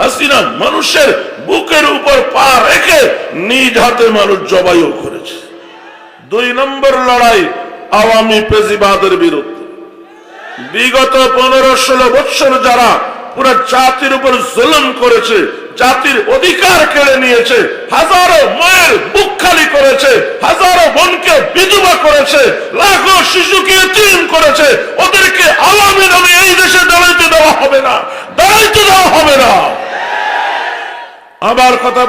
হাসিনা মানুষের বুকের উপর পা রেখে নিজ হাতে মানুষ জবাইও করেছে। দুই নম্বর লড়াই আওয়ামী পেজিবাদের বিরুদ্ধে। বিগত পনেরো ষোলো বৎসর যারা পুরো জাতির উপর জুলুম করেছে, জাতির অধিকার কেড়ে নিয়েছে, হাজারো মায়ের বুক খালি করেছে, হাজারো বোনকে বিধবা করেছে, লাখো শিশুকে এতিম করেছে, ওদেরকে আওয়ামী নামে এই দেশে দাঁড়াইতে দেওয়া হবে না, দাঁড়াইতে দেওয়া হবে না। আবার কথা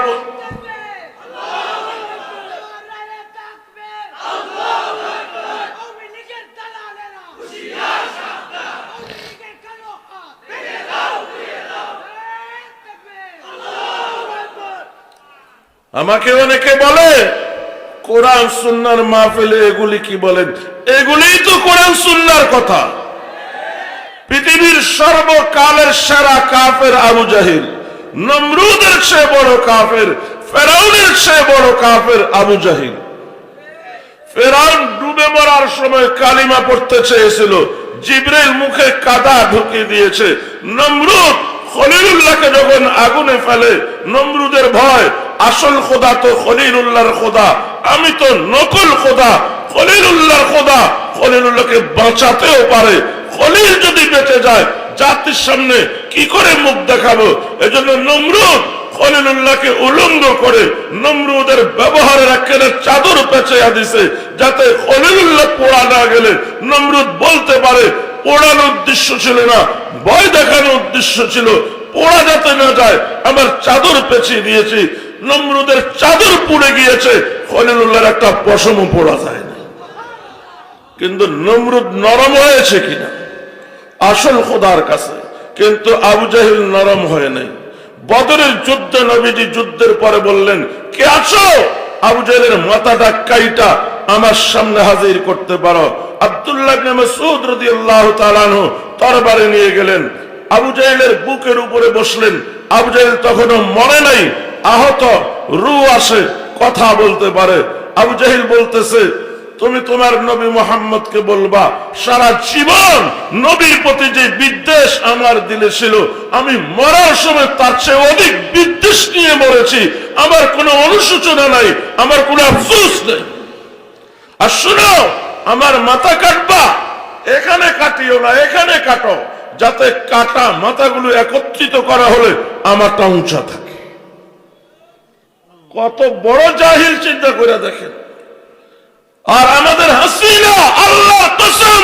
আমাকে অনেকে বলে, কোরআন সুন্নার মাহফিলে এগুলি কি বলেন? এগুলিই তো কোরআন সুন্নার কথা। পৃথিবীর সর্বকালের সেরা কাফের আবু জাহিল। নমরুদের চেয়ে বড় কাফের, ফেরাউনের চেয়ে বড় কাফের আবু জাহিল। ফেরাউন ডুবে মরার সময় কালিমা পড়তে চেয়েছিল, জিব্রাইল মুখে কাদা ঢুকিয়ে দিয়েছে। নমরুদ খলিলুল্লাহকে যখন আগুনে ফেলে, নমরুদের ভয়, আসল খোদা তো খলিলুল্লাহর খোদা, আমি তো নকল খোদা, খলিলুল্লাহর খোদা। খলিলুল্লাহকে বাঁচাতেও পারে, খলিল যদি বেঁচে যায় জাতির সামনে কি করে মুখ দেখাবো? এজন্য নমরুদ খলিলুল্লাহকে উলঙ্গ করে নমরুদের ব্যবহারের একেবারে চাদর পেঁচাইয়া দিছে, যাতে খলিলুল্লাহ পোড়া না গেলে নমরুদ বলতে পারে পোড়ানোর উদ্দেশ্য ছিল না, ভয় দেখানোর উদ্দেশ্য ছিল, পোড়া যাতে না যায়, আমার চাদর পেঁচিয়ে দিয়েছি, নমরুদের চাদর পুড়ে গিয়েছে, খলিলুল্লাহর একটা পশমও পোড়া যায় না কিন্তু নমরুদ নরম হয়েছে কিনা? আসল খোদার কাছে। কিন্তু আবু জাহিল নরম হয় নাই। বদরের যুদ্ধে নবীজি যুদ্ধের পরে বললেন, কে আছো? আবু জাহিলের মাথাটা কাইটা আমার সামনে হাজির করতে পারো। আব্দুল্লাহ মাসউদ রাদিয়াল্লাহু তাআলা তরবারে নিয়ে গেলেন। আবু জাহিলের বুকের উপরে বসলেন। আবু জাহিল তখনও মরে নাই, আহত রু আসে, কথা বলতে পারে। আবু জাহিল বলতেছে তুমি তোমার নবী মোহাম্মদকে বলবা, সারা জীবন নবীর প্রতি যে বিদ্বেষ আমার দিলে ছিল, আমি মরার সময় তার চেয়ে অধিক বিদ্বেষ নিয়ে মরেছি। আমার কোনো অনুশোচনা নাই, আমার কোনো আফসোস নেই। আর শুনো, আমার মাথা কাটবা, এখানে কাটিও না, এখানে কাটো, যাতে কাটা মাথাগুলো একত্রিত করা হলে আমারটা উঁচা থাকে। কত বড় জাহিল চিন্তা করে দেখেন। আর আমাদের হাসিনা, আল্লাহ কসম,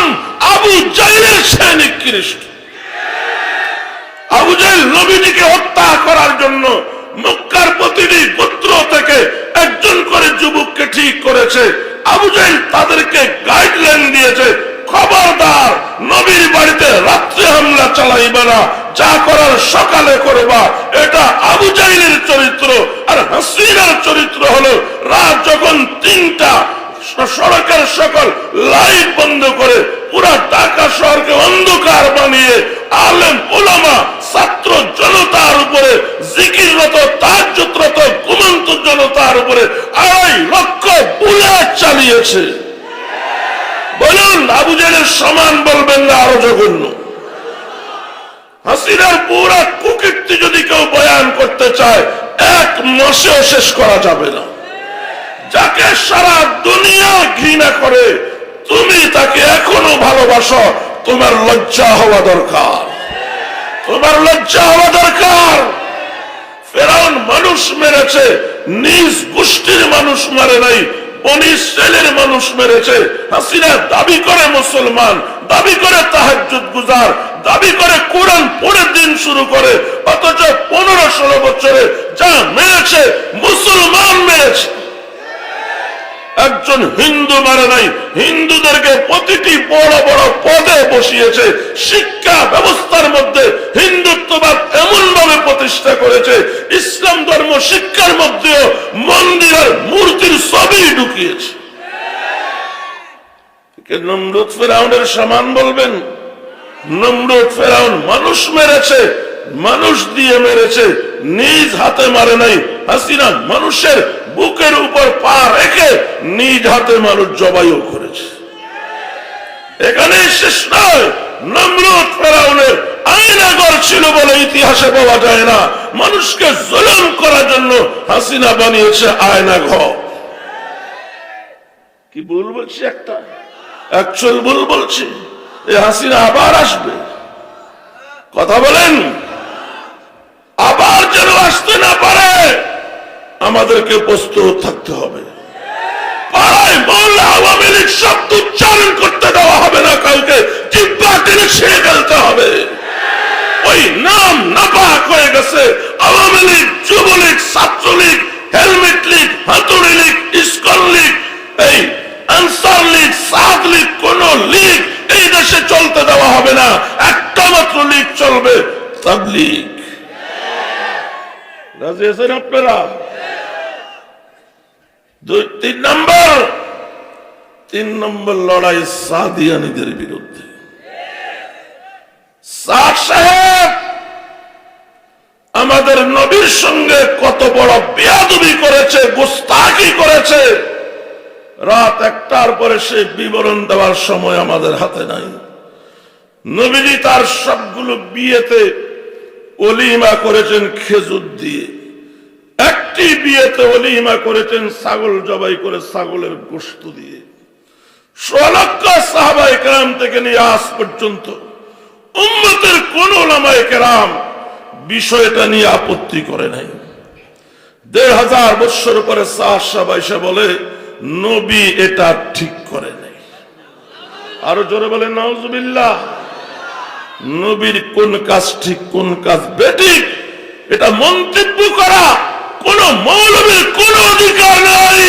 আবু জাইলের সে নিকৃষ্ট আবু জাইল নবীজিকে হত্যা করার জন্য মক্কার প্রতিটি গোত্র থেকে একজন করে যুবককে ঠিক করেছে। আবু জাইল তাদেরকে গাইডলাইন দিয়েছে, খবরদার, নবীর বাড়িতে রাত্রে হামলা চালাইবে না, যা করার সকালে করবা। এটা আবু জাইলের চরিত্র, আর হাসিনার চরিত্র হলো, রাত যখন তিনটা সড়কের সকল লাইট বন্ধ করে পুরা ঢাকা শহরকে অন্ধকার বানিয়ে আলেম ওলামা ছাত্র জনতার উপরে, জিকিররত, তাজ্জুদরত, ঘুমন্ত জনতার উপরে আড়াই লক্ষ বুলেট চালিয়েছে। বলুন, আবু সমান বলবেন না আরও জঘন্য? হাসিনার পুরা কুকীর্তি যদি কেউ বয়ান করতে চায়, এক মাসেও শেষ করা যাবে না। যাকে সারা দুনিয়া ঘৃণা করে, তুমি তাকে এখনও ভালোবাসো। তোমার লজ্জা হওয়া দরকার। তোমার লজ্জা হওয়া দরকার। মানুষ মেরেছে, নিজ গোষ্ঠীর মানুষ মারে নাই, বনি ইসরায়েলের মানুষ মেরেছে। হাসিনা দাবি করে মুসলমান, দাবি করে তাহাজ্জুদ গুজার, দাবি করে কোরআন পড়ে দিন শুরু করে, অথচ পনেরো ষোলো বছরে যা মেরেছে, মুসলমান মেরেছে। একজন হিন্দু মারে নাই, হিন্দুদেরকে প্রতিটি বড় বড় পদে বসিয়েছে, শিক্ষা ব্যবস্থার মধ্যে হিন্দুত্ববাদ এমন ভাবে প্রতিষ্ঠা করেছে, ইসলাম ধর্ম শিক্ষার মধ্যেও মন্দিরের মূর্তির ছবি ঢুকিয়েছে। সমান বলবেন। নমরুদ ফেরাউন মানুষ মেরেছে, মানুষ দিয়ে মেরেছে, নিজ হাতে মারে নাই। হাসিনা মানুষের বুকের উপর পা রেখে নিজ হাতে মানুষ জবাইও করেছে। এখানে শেষ নয় ফেরাউনের ছিল বলে ইতিহাসে পাওয়া যায় না। মানুষকে করার জন্য হাসিনা বানিয়েছে কি ভুল বলছি একটা? অ্যাকচুয়াল ভুল বলছি। এই হাসিনা আবার আসবে। কথা বলেন। আবার যেন আসতে না পারে। আমাদেরকে প্রস্তুত থাকতে হবে। আওয়ামী লীগ শব্দ উচ্চারণ করতে দেওয়া হবে না ফেলতে হবে। ওই নাম নাপাক হয়ে গেছে। Awami League, Jubo League, Chhatra League, helmet League, হাতুড়ি লীগ লীগ, এই আনসার লীগ লীগ, কোন লীগ এই দেশে চলতে দেওয়া হবে না। একটা মাত্র লীগ চলবে, তাবলীগ। রাজি আছেন আপনারা? দুই, তিন নম্বর। তিন নম্বর লড়াই সাদিয়ানিদের বিরুদ্ধে। আমাদের নবীর সঙ্গে কত বড় বেয়াদবি করেছে গোস্তাকি করেছে। রাত একটার পরে সে বিবরণ দেওয়ার সময় আমাদের হাতে নাই। নবীজি তার সবগুলো বিয়েতে অলিমা করেছেন খেজুর দিয়ে। একটি বিয়েতে অলিমা করেছেন? ছাগল জবাই করে ছাগলের গোস্ত দিয়ে। সোলক্ষ সাহাবাই কেরাম থেকে নিয়ে পর্যন্ত কোন ওলামায় কেরাম বিষয়টা নিয়ে আপত্তি করে নাই। নবী এটা ঠিক করে নাই। আরও জোরে বলে, নাউজুবিল্লাহ, নবীর কোন কাজ ঠিক, কোন কাজ বেঠিক, এটা মন্তব্য করা কোন মৌলবীর কোন অধিকার নাই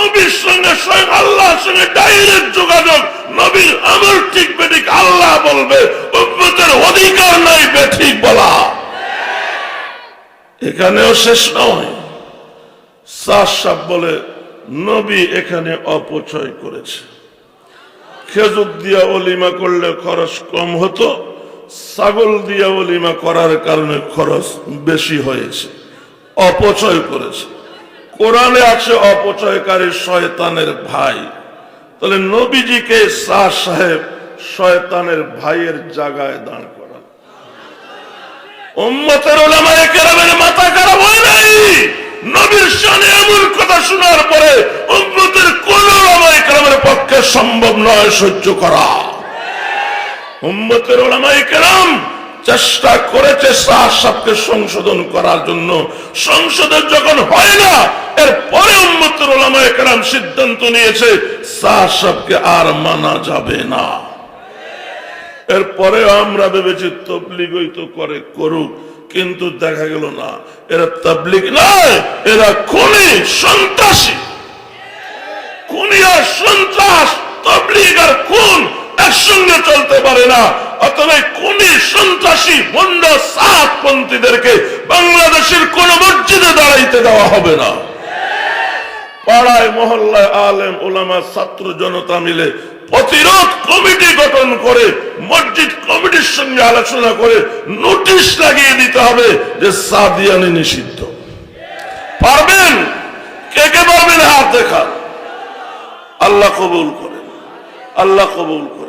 নবীর সঙ্গে স্বয়ং আল্লাহর সঙ্গে ডাইরেক্ট যোগাযোগ। নবীর আমল ঠিক বেঠিক, আল্লাহ বলবে, উম্মতের অধিকার নাই বেঠিক বলা। এখানেও শেষ নয়। সাহ বলে, নবী এখানে অপচয় করেছে। খেজুর দিয়া অলিমা করলে খরচ কম হতো, ছাগল দিয়া অলিমা করার কারণে খরচ বেশি হয়েছে, অপচয় করেছে। কোরআনে আছে অপচয়কারী শয়তানের ভাই। তাহলে নবীজিকে শাহ সাহেব শয়তানের ভাইয়ের জায়গায় করান। উম্মতের কেরামের মাথা খারাপ হয় নাই? নবীর শানে এমন কথা শোনার পরে উম্মতের কোন ওলামায়ে কেরামের পক্ষে সম্ভব নয় সহ্য করা। উম্মতের ওলামায়ে কেরাম চেষ্টা করেছে শাহ সাহকে সংশোধন করার জন্য। সংশোধন যখন হয় না এর পরে উম্মতের ওলামায়ে কেরাম সিদ্ধান্ত নিয়েছে শাহ সাহকে আর মানা যাবে না। এরপরে আমরা ভেবেছি তবলিগই তো করে, করুক। কিন্তু দেখা গেল না, এরা তবলিগ নয়, এরা খুনি, সন্ত্রাসী। খুনি আর সন্ত্রাস, তবলিগ আর খুন একসঙ্গে চলতে পারে না। অতএব খুনি সন্ত্রাসী মন্ড বাংলাদেশের কোন মসজিদে দাঁড়াইতে দেওয়া হবে না। পাড়ায়, মহল্লায় আলেম, ওলামা, ছাত্র জনতা মিলে প্রতিরোধ কমিটি গঠন করে, মসজিদ কমিটির সঙ্গে আলোচনা করে নোটিশ লাগিয়ে দিতে হবে যে সাদিয়ানি নিষিদ্ধ। পারবেন? কে কে পারবেন? হাত দেখা আল্লাহ কবুল করেন। আল্লাহ কবুল করেন।